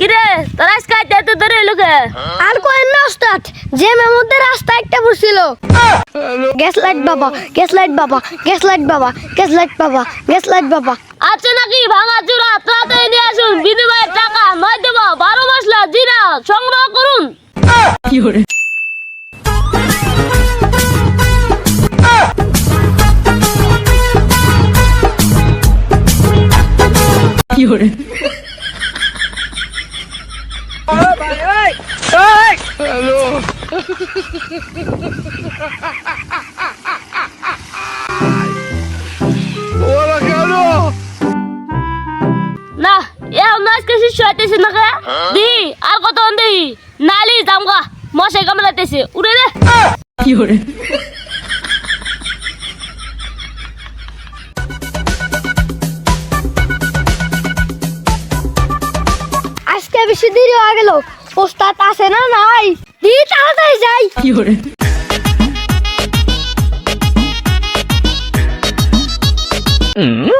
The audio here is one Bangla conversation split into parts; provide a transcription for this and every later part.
কিরে তোর আজকে এত ধরে এলো কে? আর কোয়েন না ওস্তাদ যে মেমোদের রাস্তা একটা পড়ছিল। গ্যাস লাইট বাবা গ্যাস লাইট বাবা গ্যাস লাইট বাবা গ্যাস লাইট বাবা গ্যাস লাইট বাবা। আছে নাকি ভাঙা চূড়া? তাড়াতাড়ি নিয়ে আসুন বিনিময়ের টাকা নয় দেব বারো মশলা জিরা সংগ্রহ করুন। হ্যালো ওরা কেন না এ নাচ কেসি শুয়াইতেছি না কে দি, আর কত অন্ধি নালি জামগা মশাই কামড়াতেছে উড়ে দে। কি ওরে বেশি দেরি হয়ে গেল। ওস্তাদ আছে না নাই? দি তাড়াতাড়ি যাই।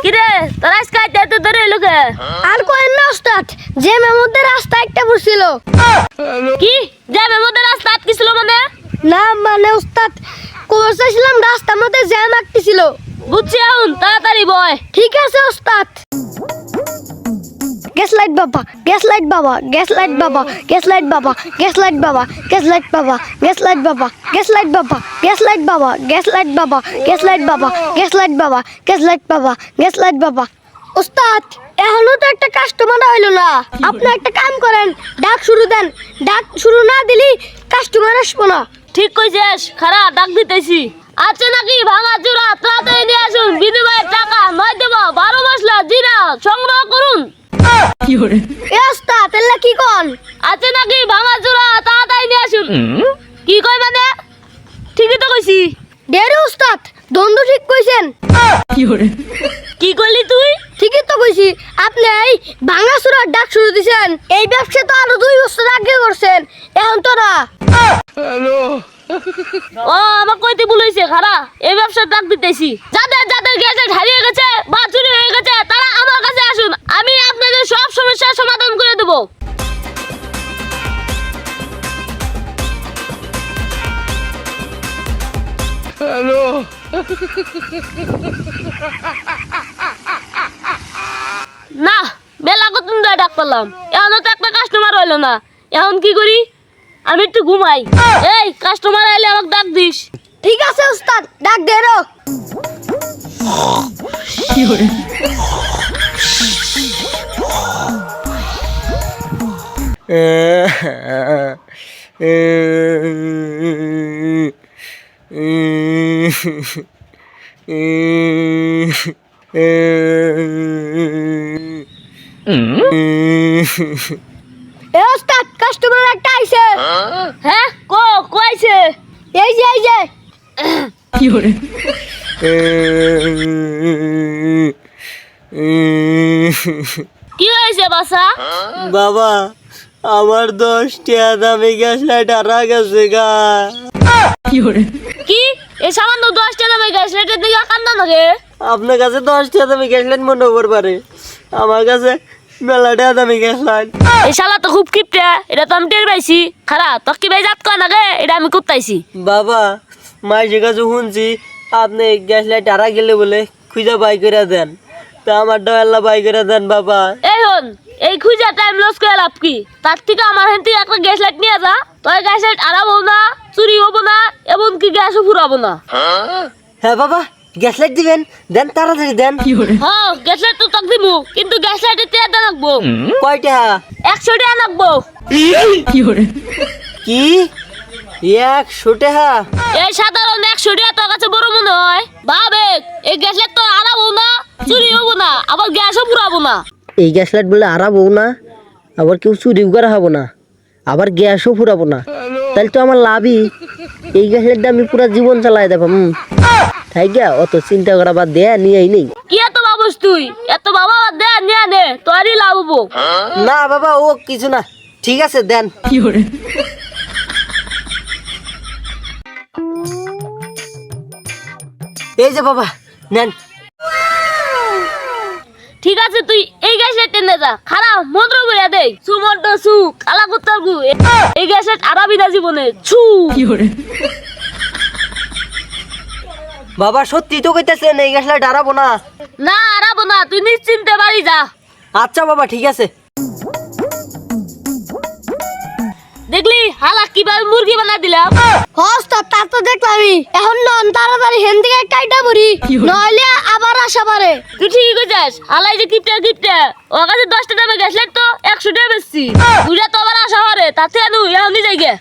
কিরে তোর আজকে আইতে এত ধরে এলো কে? আর কোয়েন না ওস্তাদ যে মেমোদের রাস্তা একটা পড়ছিল। কি? যাবে মধ্যে রাস্তা আটকেছিল মানে? না মানে ওস্তাদ কোর্স চাইছিলাম রাস্তার মধ্যে জ্যাম আটকেছিল। বুঝছি এখন তাড়াতাড়ি বয়। ঠিক আছে ওস্তাদ। গ্যাস লাইট বাবা গ্যাস লাইট বাবা গ্যাস লাইট বাবা গ্যাস লাইট বাবা গ্যাস লাইট বাবা গ্যাস লাইট বাবা গ্যাস লাইট বাবা গ্যাস লাইট বাবা গ্যাস লাইট বাবা গ্যাস লাইট বাবা গ্যাস লাইট বাবা গ্যাস লাইট বাবা গ্যাস লাইট বাবা গ্যাস লাইট বাবা ওস্তাদ এখনও তো একটা কাস্টমার হইল না আপনি একটা কাম করেন ডাক শুরু দেন ডাক শুরু না দিলি কাস্টমার আসব না ঠিক কইছিস খারা ডাক দিতেছি আছে নাকি ভাঙা চূড়া তাড়াতাড়ি নিয়ে আসুন বিনিময়ের টাকা নয় দেব বারো মশলা জিরা সংগ্রহ করুন এ ওস্তাদ এলা কি কন? আছে নাকি? ভাঙা তাড়াতাড়ি নিয়ে আসুন। কি কই মানে? ঠিকই তো কইছি। ডেরে ওস্তাদ দ্বন্দ্ব ঠিক কইছেন। কি করলি তুই? ঠিকই তো কইছি। আপনি এই ভাঙাচুরার ডাক শুরু দিছেন। এই ব্যবসা তো আরও দুই বছর আগে করছেন। এখন তো না। ও আমার কইতে বলেছে খারা। এই ব্যবসার ডাক দিতেছি। যাদের যাদের গ্যাজেট হারিয়ে গেছে বা চুরি হয়ে গেছে তারা আমার কাছে আসুন। আমি না মেলা কত ডাক পেলাম এখন তো একটা কাস্টমার হইল না এখন কি করি আমি একটু ঘুমাই এই কাস্টমার আইলে আমাকে ডাক দিস ঠিক আছে ওস্তাদ ডাক দেরো এ ওস্তাদ কাস্টমার একটা আইছে। হ্যাঁ? কো কইছে এই যে এই যে। কি হয়েছে বাসা বাবা আমার দশ টিয়া দামি গ্যাস লাইট হারা গেছে গা। কি? এই সামান্য দশটা দামে গ্যাস লাইটের দিকে কান্দা নাকি আপনার কাছে দশ দামি গ্যাস লাইট মনে হবার পারে আমার কাছে মেলা দামি গ্যাস লাইট এই শালা তো খুব কিপটে এটা তো আমি টের পাইছি। তো কি ভাই জাত কয় নাকি এটা আমি কুত্তাইছি বাবা মাইসের কাছে শুনছি আপনি গ্যাস লাইট হারা গেলে বলে খুঁজা বাই করে দেন। তা আমার ডয়াল্লা বাই করে দেন বাবা। এই হন এই খুঁজা টাইম লস করে লাভ কি? তার থেকে আমার হেন থেকে একটা গ্যাস লাইট নিয়ে যা। তোর গ্যাস লাইট আরাম না চুরি গ্যাসও ফুরাবো না? হ্যাঁ বাবা গ্যাস লাইট দিবেন দেন তাড়াতাড়ি দেন। হ্যাঁ গ্যাস লাইট তো তাক দিবো কিন্তু গ্যাস লাইটের তেল রাখব কয়টা? একশো টাকা রাখব কি একশো টাকা এই সাধারণ একশো টাকা তোর কাছে বড় মনে হয়? ভাবে এই গ্যাস লাইট তো আরাম না চুরি হব না আবার গ্যাসও ফুরাবো না। এই গ্যাস লাইট বলে আরাবো না আবার কেউ চুরিও করা হব না আবার গ্যাসও ফুরাবো না। তাহলে তো আমার লাভই। এই গাছের লাইটটা আমি পুরো জীবন চালাই দেব হুম। তাই গা অত চিন্তা করা বাদ দেয়া নিয়েই নেই। কি এত ভাবস তুই? এত বাবা দে নিয়ে নে তোরই লাভ হব। না বাবা ও কিছু না। ঠিক আছে দেন। এই যে বাবা নেন। ঠিক আছে তুই এই গ্যাসে টেনে যা। খারাপ মন্ত্র বইয়া দে। সুমন্ত সু কালা কুত্তার গু। এই গ্যাসে আরাবি না জীবনে। ছু। বাবা সত্যি তো কইতেছেন এই গ্যাসলা ডারাবো না? না আরাবো না তুই নিশ্চিন্তে বাড়ি যা। আচ্ছা বাবা ঠিক আছে। দেখলি? হালা কীভাবে মুরগি বানা দিলাম? হস্তা তা তো দেখলামই। এখন নন তাড়াতাড়ি হেন থেকে কাইটা পড়ি নইলে আবার আসা পারে। তুই ঠিকই কইছিস হালাই যে কিপটা কিপটা। ও কাছে দশটা দামে লাইট তো একশো টাকা বেশি দুইটা তো আবার আসা পারে তাতে আনু এখনই যাই গে